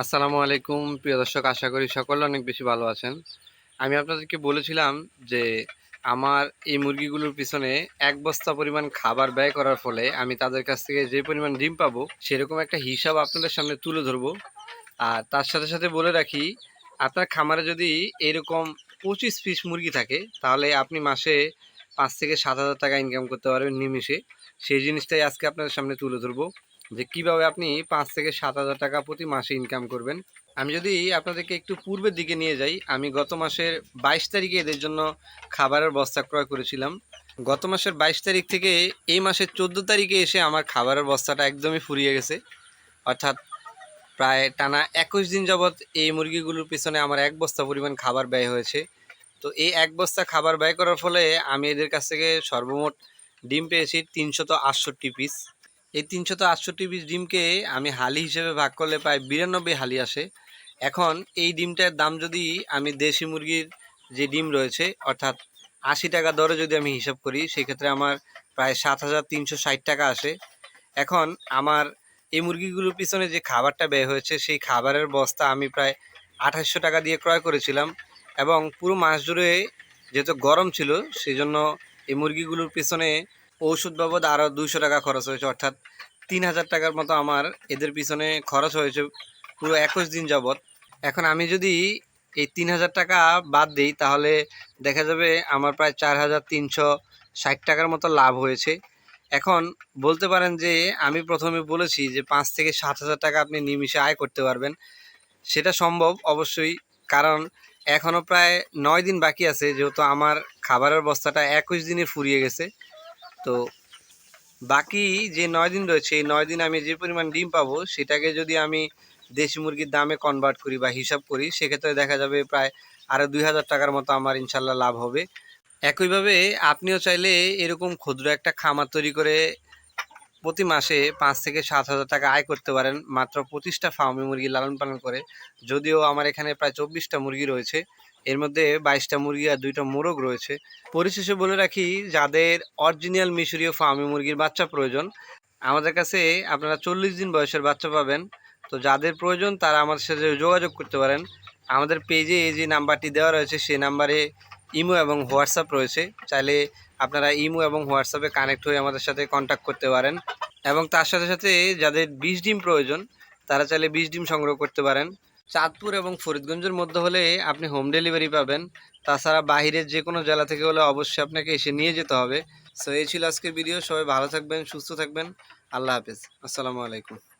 আসসালামু আলাইকুম। প্রিয় দর্শক, আশা করি সকলে অনেক বেশি ভালো আছেন। আমি আপনাদেরকে বলেছিলাম যে, আমার এই মুরগিগুলোর পিছনে এক বস্তা পরিমাণ খাবার ব্যয় করার ফলে আমি তাদের কাছ থেকে যে পরিমাণ ডিম পাবো, সেরকম একটা হিসাব আপনাদের সামনে তুলে ধরবো। আর তার সাথে সাথে বলে রাখি, আপনার খামারে যদি এরকম পঁচিশ পিস মুরগি থাকে, তাহলে আপনি মাসে পাঁচ থেকে সাত হাজার টাকা ইনকাম করতে পারবেন নিমিষে। সেই জিনিসটাই আজকে আপনাদের সামনে তুলে ধরবো। যে কীভাবে আপনি পাঁচ থেকে সাত হাজার টাকা প্রতি মাসে ইনকাম করবেন। আমি যদি আপনাদেরকে একটু পূর্বের দিকে নিয়ে যাই, আমি গত মাসের বাইশ তারিখে এদের জন্য খাবারের বস্তা ক্রয় করেছিলাম। গত মাসের বাইশ তারিখ থেকে এই মাসের চোদ্দ তারিখে এসে আমার খাবারের বস্তাটা একদমই ফুরিয়ে গেছে। অর্থাৎ প্রায় টানা একুশ দিন যাবৎ এই মুরগিগুলোর পিছনে আমার এক বস্তা পরিমাণ খাবার ব্যয় হয়েছে। তো এই এক বস্তা খাবার ব্যয় করার ফলে আমি এদের কাছ থেকে সর্বমোট ডিম পেয়েছি তিনশত আটষট্টি পিস এই তিনশত আটষট্টি পিস ডিমকে আমি হালি হিসেবে ভাগ করলে প্রায় বিরানব্বই হালি আসে। এখন এই ডিমটার দাম যদি আমি দেশি মুরগির যে ডিম রয়েছে, অর্থাৎ আশি টাকা দরে যদি আমি হিসাব করি, সেক্ষেত্রে আমার প্রায় সাত হাজার তিনশো ষাট টাকা আসে। এখন আমার এই মুরগিগুলোর পিছনে যে খাবারটা ব্যয় হয়েছে, সেই খাবারের বস্তা আমি প্রায় আঠাশশো টাকা দিয়ে ক্রয় করেছিলাম এবং পুরো মাস জুড়ে যেহেতু গরম ছিল সেই জন্য এই মুরগিগুলোর পিছনে ঔষধ বাবদ আরও দুশো টাকা খরচ হয়েছে, অর্থাৎ তিন হাজার টাকার মতো আমার এদের পিছনে খরচ হয়েছে পুরো একুশ দিন যাবৎ। এখন আমি যদি এই তিন হাজার টাকা বাদ দিই, তাহলে দেখা যাবে আমার প্রায় চার হাজার তিনশো ষাট টাকার মতো লাভ হয়েছে। এখন বলতে পারেন যে, আমি প্রথমে বলেছি যে, পাঁচ থেকে সাত হাজার টাকা আপনি নিমিষে আয় করতে পারবেন। সেটা সম্ভব অবশ্যই, কারণ এখনও প্রায় নয় দিন বাকি আছে, যেহেতু আমার খাবারের বস্তাটা একুশ দিনে ফুরিয়ে গেছে। তো বাকি যে নয় দিন রয়েছে, এই নয় দিন আমি যে পরিমাণ ডিম পাবো, সেটাকে যদি আমি দেশি মুরগির দামে কনভার্ট করি বা হিসাব করি, সেক্ষেত্রে দেখা যাবে প্রায় আরও দুই হাজার টাকার মতো আমার ইনশাল্লাহ লাভ হবে। একইভাবে আপনিও চাইলে এরকম ক্ষুদ্র একটা খামার তৈরি করে প্রতি মাসে পাঁচ থেকে সাত হাজার টাকা আয় করতে পারেন মাত্র পঁচিশটা ফার্মি মুরগি লালন পালন করে। যদিও আমার এখানে প্রায় চব্বিশটা মুরগি রয়েছে। এর মধ্যে বাইশটা মুরগি আর দুইটা মোরগ রয়েছে। পরিশেষে বলে রাখি, যাদের অরিজিনাল মিশরীয় ফার্মি মুরগির বাচ্চা প্রয়োজন, আমাদের কাছে আপনারা চল্লিশ দিন বয়সের বাচ্চা পাবেন। তো যাদের প্রয়োজন, তারা আমাদের সাথে যোগাযোগ করতে পারেন। আমাদের পেজে এই যে নাম্বারটি দেওয়া রয়েছে সেই নাম্বারে ইমো এবং হোয়াটসঅ্যাপ রয়েছে। চাইলে আপনারা ইমো এবং হোয়াটসঅ্যাপে কানেক্ট হয়ে আমাদের সাথে কন্ট্যাক্ট করতে পারেন। এবং তার সাথে সাথে যাদের বিশ ডিম প্রয়োজন, তারা চাইলে বিশ ডিম সংগ্রহ করতে পারেন। চাঁদপুর এবং ফরিদগঞ্জের মধ্যে হলে আপনি হোম ডেলিভারি পাবেন। তাছাড়া বাহিরের যে কোনো জেলা থেকে হলে অবশ্যই আপনাকে এসে নিয়ে যেতে হবে। সো এই ছিল আজকের ভিডিও সবাই ভালো থাকবেন, সুস্থ থাকবেন। আল্লাহ হাফেজ। আসসালামু আলাইকুম।